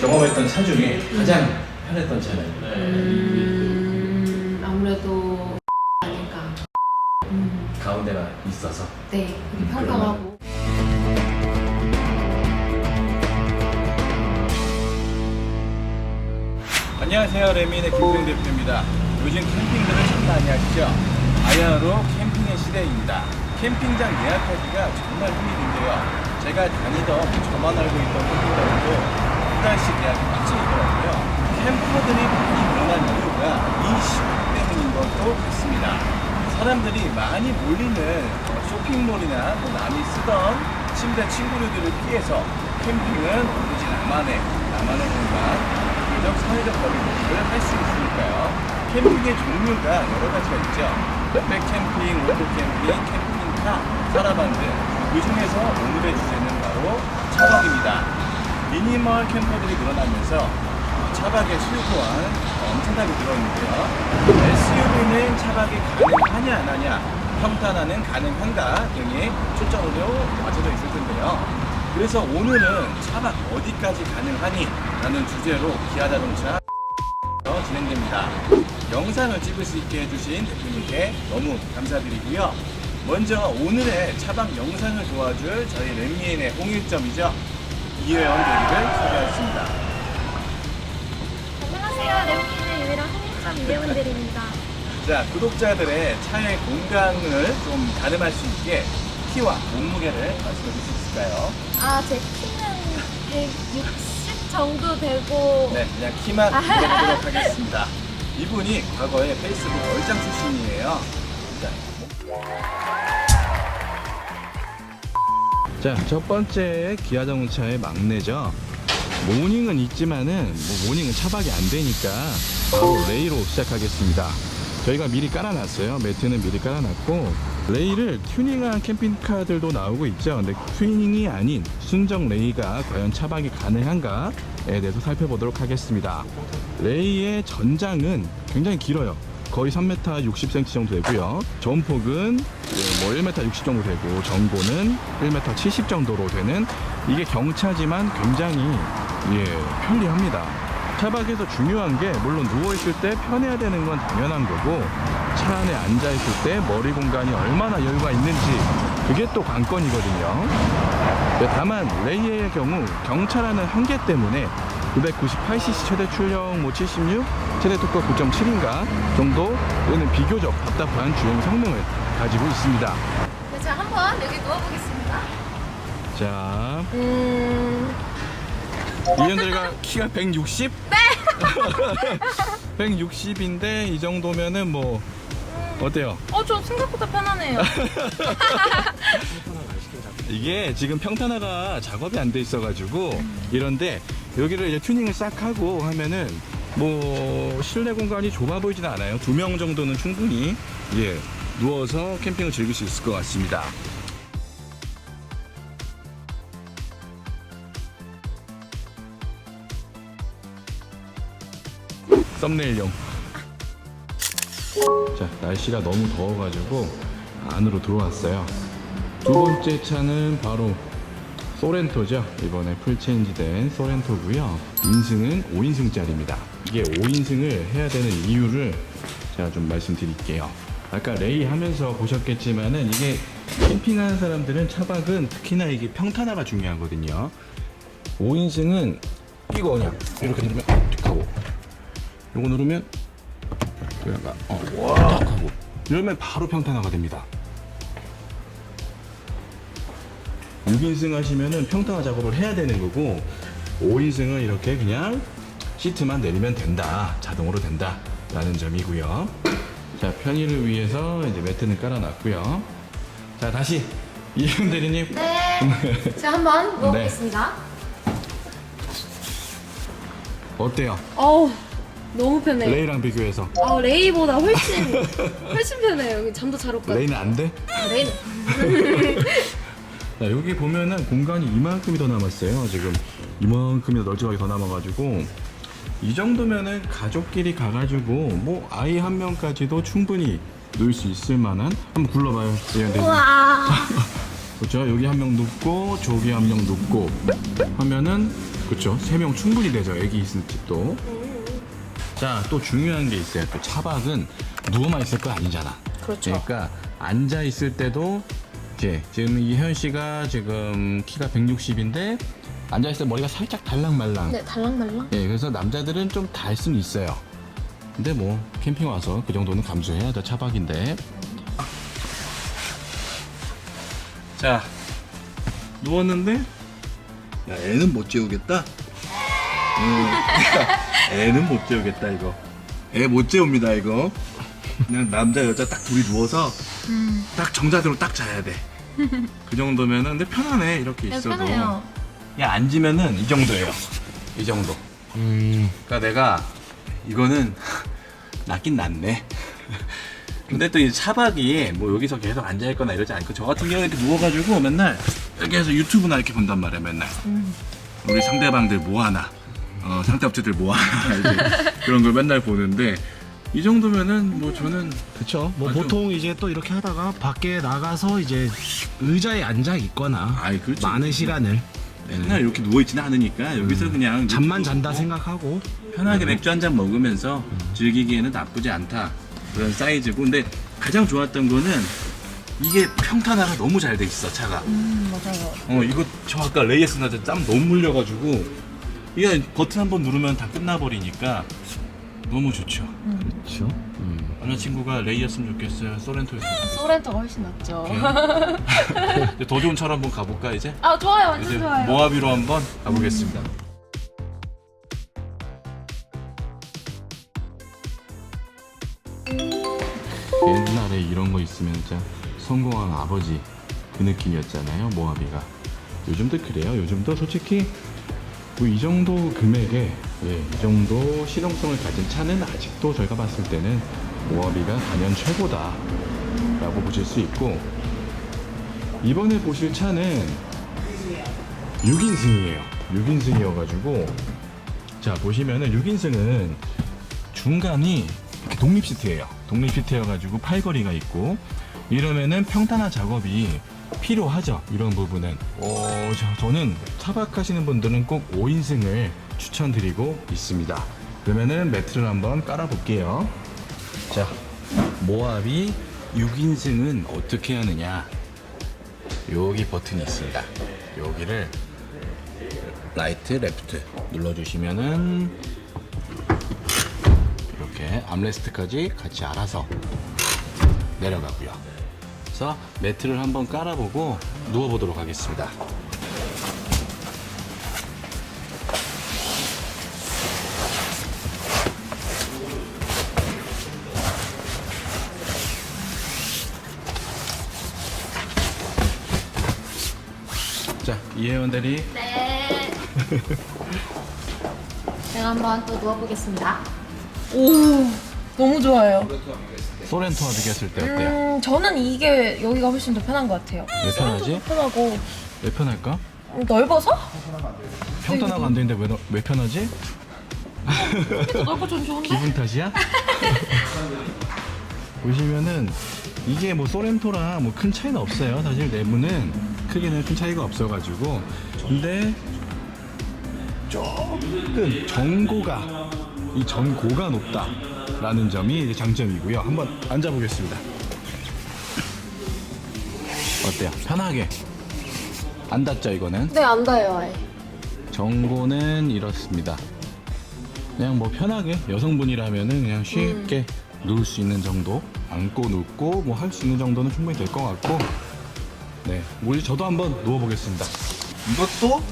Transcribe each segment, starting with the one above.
경험했던 차 중에 가장 편했던 차는? 음, 아무래도 아닐까. 음, 가운데가 있어서? 네, 음, 평평하고. 안녕하세요 레미의 김동 대표입니다. 요즘 캠핑들을 참 많이 하시죠? 아야로 캠핑의 시대입니다. 캠핑장 예약하기가 정말 힘이 든데요. 제가 다니던 저만 알고 있던 캠핑장도 한 달씩 예약이 빡치더라고요 캠퍼들이 많이 늘어난 이유가 이 시국 때문인 것도 같습니다 사람들이 많이 몰리는 어, 쇼핑몰이나 뭐 남이 쓰던 침대 친구들을 피해서 캠핑은 오로지 나만의 나만의 공간 비교적 사회적 거리두기를 할 수 있으니까요. 캠핑의 종류가 여러 가지가 있죠. 백캠핑, 오토캠핑, 캠핑카, 사라반드. 그 중에서 오늘의 주제는 바로 차박입니다. 미니멀 캠퍼들이 늘어나면서 차박의 수요 또한 엄청나게 늘었는데요. SUV는 차박이 가능하냐 안 하냐, 평탄화는 가능한가 등이 초점으로 맞춰져 있을 텐데요. 그래서 오늘은 차박 어디까지 가능하니? 라는 주제로 기아 자동차 어, 진행됩니다. 영상을 찍을 수 있게 해주신 대표님께 너무 감사드리고요. 먼저 오늘의 차박 영상을 도와줄 저희 랩미인의 홍일점이죠. 이혜원 대리를 소개하겠습니다. 안녕하세요. 랩기는 유일한 홍익점 이대원들입니다. 자, 구독자들의 차의 공간을 좀 가늠할 수 있게 키와 몸무게를 말씀해 주실 수 있을까요? 아, 제 키는 160 정도 되고 네, 그냥 키만 물어보도록 하겠습니다. 이분이 과거에 페이스북 얼짱 출신이에요. 자, 첫 번째 기아 자동차의 막내죠. 모닝은 있지만은 뭐 모닝은 차박이 안 되니까 바로 레이로 시작하겠습니다. 저희가 미리 깔아놨어요. 매트는 미리 깔아놨고 레이를 튜닝한 캠핑카들도 나오고 있죠. 근데 튜닝이 아닌 순정 레이가 과연 차박이 가능한가에 대해서 살펴보도록 하겠습니다. 레이의 전장은 굉장히 길어요. 거의 3m 60cm 정도 되고요. 전폭은 예, 뭐 1m 60 정도 되고 전고는 1m 70 정도로 되는 이게 경차지만 굉장히 예, 편리합니다. 차박에서 중요한 게 물론 누워있을 때 편해야 되는 건 당연한 거고 차 안에 앉아있을 때 머리 공간이 얼마나 여유가 있는지 그게 또 관건이거든요. 네, 다만 레이의 경우 경차라는 한계 때문에 998cc 최대 출력 뭐 76, 최대 토크 9.7인가 정도는 비교적 답답한 주행 성능을 가지고 있습니다. 네, 제가 한번 여기 누워보겠습니다. 자, 음, 이현들가 키가 160? 네! 160인데 이 정도면은 뭐 어때요? 어, 저 생각보다 편하네요. 이게 지금 평탄화가 작업이 안 돼 있어가지고 이런데 여기를 이제 튜닝을 싹 하고 하면은 뭐 실내 공간이 좁아 보이진 않아요. 두 명 정도는 충분히 예 누워서 캠핑을 즐길 수 있을 것 같습니다. 썸네일용. 자 날씨가 너무 더워가지고 안으로 들어왔어요. 두 번째 차는 바로 소렌토죠. 이번에 풀체인지된 소렌토고요. 인승은 5인승짜리입니다. 이게 5인승을 해야 되는 이유를 제가 좀 말씀드릴게요. 아까 레이 하면서 보셨겠지만은 이게 캠핑하는 사람들은 차박은 특히나 이게 평탄화가 중요하거든요. 5인승은 이거 그냥 이렇게 누르면 틱 하고 이거 누르면 그냥 어, 딱 하고 이러면 바로 평탄화가 됩니다. 6인승 하시면은 평탄화 작업을 해야 되는 거고 5인승은 이렇게 그냥 시트만 내리면 된다 자동으로 된다 라는 점이고요 자 편의를 위해서 이제 매트는 깔아놨고요 자 다시 이현 대리님 네, 제가 한번 누워보겠습니다. 어때요? 어우, 너무 편해요. 레이랑 비교해서 어, 레이보다 훨씬, 훨씬 편해요. 여기 잠도 잘 올까요? 레이는 안 돼? 아, 레이는. 자, 여기 보면은 공간이 이만큼이 더 남았어요. 지금 이만큼이 널찍하게 더 남아가지고 이 정도면은 가족끼리 가가지고 뭐 아이 한 명까지도 충분히 놀 수 있을 만한 한번 굴러봐요. 예, 네. 우와. 그렇죠. 여기 한 명 눕고 저기 한 명 눕고 하면은 그렇죠. 세 명 충분히 되죠. 애기 있는 집도. 자, 또 중요한 게 있어요. 또 차박은 누워만 있을 거 아니잖아. 그렇죠. 그러니까 앉아 있을 때도 이제 지금 이현 씨가 지금 키가 160인데 앉아 있을 때 머리가 살짝 달랑말랑. 네, 달랑말랑. 예, 그래서 남자들은 좀 달 수는 있어요. 근데 뭐 캠핑 와서 그 정도는 감수해야죠. 차박인데. 자, 누웠는데 야, 애는 못 재우겠다. 음, 애는 못 재우겠다 이거. 애 못 재웁니다 이거. 그냥 남자 여자 딱 둘이 누워서 딱 정자세로 딱 자야 돼. 그 정도면은 근데 편하네 이렇게 네, 있어도. 편해요. 그냥 앉으면은 이 정도예요. 이 정도. 음, 그러니까 내가 이거는 낫긴 낫네. 근데 또 이 차박이 뭐 여기서 계속 앉아 있거나 이러지 않고 저 같은 경우는 이렇게 누워가지고 맨날 여기에서 유튜브나 이렇게 본단 말이야 맨날. 우리 상대방들 뭐 하나, 어, 상대 업체들 뭐 하나 이제 그런 걸 맨날 보는데 이 정도면은 뭐 저는 그쵸. 뭐 아주- 보통 이제 또 이렇게 하다가 밖에 나가서 이제 의자에 앉아 있거나 아이 그렇지. 많은 시간을. 맨날 이렇게 누워 있지는 않으니까 여기서 그냥 잠만 잔다 보고 생각하고. 편하게 맥주 한 잔 먹으면서 즐기기에는 나쁘지 않다. 그런 사이즈고. 근데 가장 좋았던 거는 이게 평탄화가 너무 잘 돼 있어 차가. 음, 맞아요. 어 이거 저 아까 레이에스 나한테 땀 너무 흘려가지고 이게 버튼 한 번 누르면 다 끝나버리니까 너무 좋죠 그렇죠. 남자친구가 레이였으면 좋겠어요 소렌토였으면 좋겠어요 소렌토가 훨씬 낫죠. 이제 더 좋은 차로 한번 가볼까 이제? 아, 좋아요. 완전 이제 좋아요. 모하비로 한번 가보겠습니다 옛날에 이런 거 있으면 진짜 성공한 아버지 그 느낌이었잖아요 모하비가 요즘도 그래요 요즘도 솔직히 뭐이 정도 금액에 예, 이 정도 실용성을 가진 차는 아직도 저희가 봤을 때는 모하비가 단연 최고다 라고 보실 수 있고 이번에 보실 차는 6인승이에요 6인승이어가지고 자 보시면은 6인승은 중간이 독립 시트예요. 독립 시트여가지고 팔걸이가 있고 이러면은 평탄화 작업이 필요하죠. 이런 부분은. 어, 자, 저는 차박하시는 분들은 꼭 5인승을 추천드리고 있습니다. 그러면은 매트를 한번 깔아볼게요. 자, 모압이 6인승은 어떻게 하느냐? 여기 버튼이 있습니다. 여기를 라이트, 레프트 눌러주시면은 이렇게 암레스트까지 같이 알아서 내려가고요. 그래서 매트를 한번 깔아보고 누워보도록 하겠습니다. 이혜원 대리 네. 제가 한번 또 누워보겠습니다. 오, 너무 좋아요. 소렌토와 비교했을 때 어때요? 음, 저는 이게 여기가 훨씬 더 편한 것 같아요. 왜 편하지? 편하고 왜 편할까? 음, 넓어서? 평탄화가 안 되는데 왜, 너- 왜 편하지? 더 넓고 전 좋은데? 기분 탓이야? 보시면은 이게 뭐 소렌토랑 뭐 큰 차이는 없어요. 사실 내부는 크게는 큰 차이가 없어가지고 근데 조금 전고가 이 전고가 높다 라는 점이 이제 장점이고요. 한번 앉아보겠습니다. 어때요? 편하게 안 닿죠 이거는? 네, 안 닿아요, 아예. 정보는 이렇습니다. 그냥 뭐 편하게 여성분이라면은 그냥 쉽게 누울 수 있는 정도, 앉고 눕고 뭐 할 수 있는 정도는 충분히 될 것 같고, 네, 뭐 이제 저도 한번 누워보겠습니다. 이것도?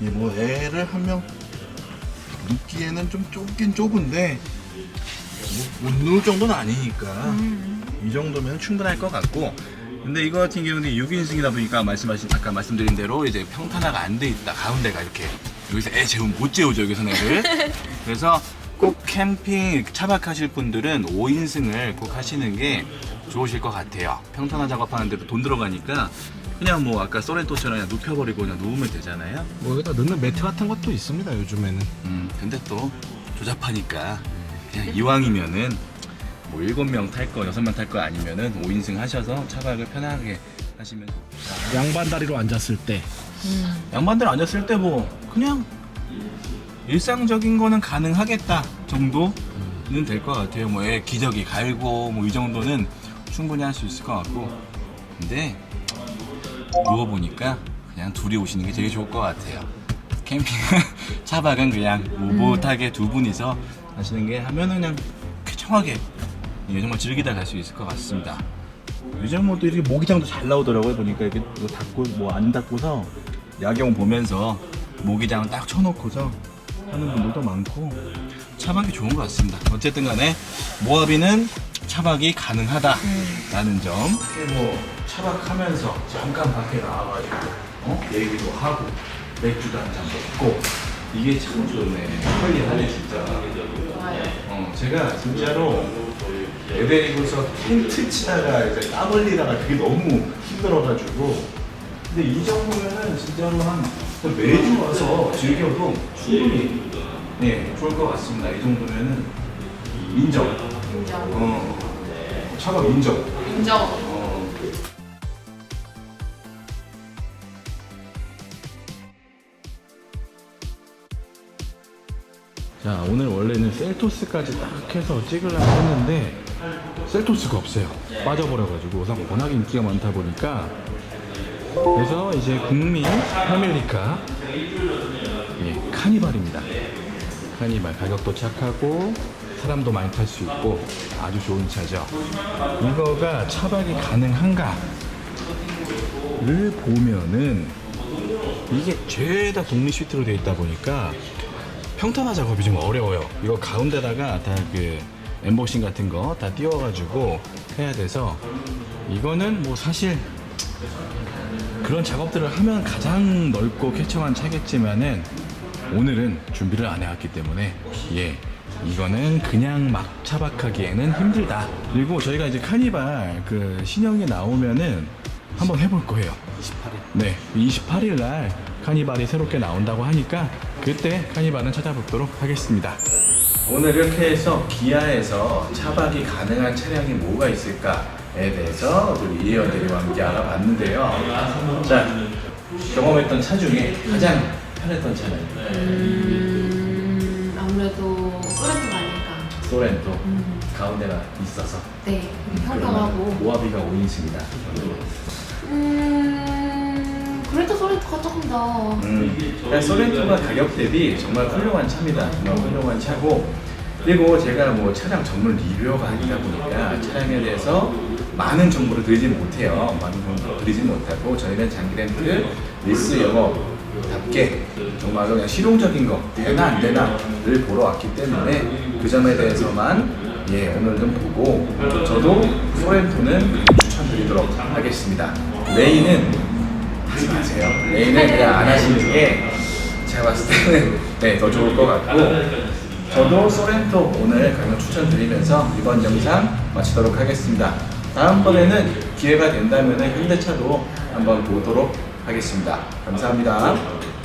이 뭐 애를 한 명 눕기에는 좀 좁긴 좁은데 뭐, 못 누울 정도는 아니니까 이 정도면 충분할 것 같고. 근데 이거 같은 경우는 6인승이다 보니까 말씀하신 아까 말씀드린 대로 이제 평탄화가 안 돼 있다. 가운데가 이렇게 여기서 애 재우면 못 재우죠 여기서 애를. 그래서 꼭 캠핑 차박하실 분들은 5인승을 꼭 하시는 게 좋으실 것 같아요 평탄화 작업하는 데도 돈 들어가니까 그냥 뭐 아까 소렌토처럼 그냥 눕혀버리고 그냥 누우면 되잖아요 뭐 여기다 넣는 매트 같은 것도 있습니다. 요즘에는. 음, 근데 또 조잡하니까 그냥 이왕이면은 뭐 일곱 명탈 거, 여섯 명탈 거 아니면은 5인승 하셔서 차박을 편하게 하시면 좋다. 양반 다리로 앉았을 때 음. 양반들 앉았을 때 뭐 그냥 일상적인 거는 가능하겠다 정도는 될 것 같아요. 뭐 애 기저귀 갈고 뭐 이 정도는 충분히 할 수 있을 것 같고 근데 누워 보니까 그냥 둘이 오시는 게 제일 좋을 것 같아요. 캠핑 차박은 그냥 오붓하게 두 분이서 하시는 게 하면은 그냥 쾌청하게 예, 정말 즐기다 갈 수 있을 것 같습니다. 요즘 뭐또 이렇게 모기장도 잘 나오더라고요 보니까 이렇게 이거 닫고 뭐안 닫고서 야경 보면서 모기장 딱 쳐놓고서 하는 분들도 많고 차박이 좋은 것 같습니다. 어쨌든 간에 모하비는 차박이 가능하다라는 점. 뭐 차박하면서 잠깐 밖에 나와가지고 어? 얘기도 하고 맥주도 한 잔 먹고 이게 참 좋네. 편리하네 진짜. 어, 제가 진짜로 애 데리고서 텐트 치다가 이제 땀 흘리다가 그게 너무 힘들어가지고 근데 이 정도면은 진짜로 한 매주 와서 즐겨도 충분히 네 좋을 것 같습니다. 이 정도면은 인정. 인정. 어, 차박 인정. 인정. 어. 자 오늘 원래는 셀토스까지 딱 해서 찍으려고 했는데 셀토스가 없어요 빠져버려가지고 우선 워낙 인기가 많다 보니까 그래서 이제 국민 패밀리카 예, 카니발입니다 카니발 가격도 착하고 사람도 많이 탈 수 있고 아주 좋은 차죠. 이거가 차박이 가능한가? 를 보면은 이게 죄다 독립 시트로 되어 있다 보니까 평탄화 작업이 좀 어려워요. 이거 가운데다가 다 그 엠보싱 같은 거 다 띄워가지고 해야 돼서 이거는 뭐 사실 그런 작업들을 하면 가장 넓고 쾌청한 차겠지만은 오늘은 준비를 안 해왔기 때문에 예 이거는 그냥 막 차박하기에는 힘들다. 그리고 저희가 이제 카니발 그 신형이 나오면은 한번 해볼 거예요. 28일. 네, 28일 날 카니발이 새롭게 나온다고 하니까 그때 카니발은 찾아보도록 하겠습니다. 오늘 이렇게 해서 기아에서 차박이 가능한 차량이 뭐가 있을까에 대해서 우리 이혜원들과 함께 알아봤는데요. 자, 경험했던 차 중에 가장 편했던 차는 소렌토 음, 가운데가 있어서 네. 그러면 평평하고. 모하비가 5인승이다. 음, 그래도 소렌토가 조금 더. 음, 그러니까 소렌토가 가격 대비 정말 훌륭한 차입니다. 정말 훌륭한 차고 그리고 제가 뭐 차량 전문 리뷰어가 아니다 보니까 차량에 대해서 많은 정보를 드리지 못해요. 많은 정보를 드리지 못하고 저희는 장기 렌트 리스 영업답게 정말로 그냥 실용적인 거 되나 안 되나를 보러 왔기 때문에 그 점에 대해서만 예 오늘 좀 보고 저도 소렌토는 추천드리도록 하겠습니다. 레이는 하지 마세요. 레이는 그냥 안 하시는 게 제가 봤을 때는 네, 더 좋을 것 같고 저도 소렌토 오늘 강력 추천드리면서 이번 영상 마치도록 하겠습니다. 다음번에는 기회가 된다면 현대차도 한번 보도록 하겠습니다. 감사합니다.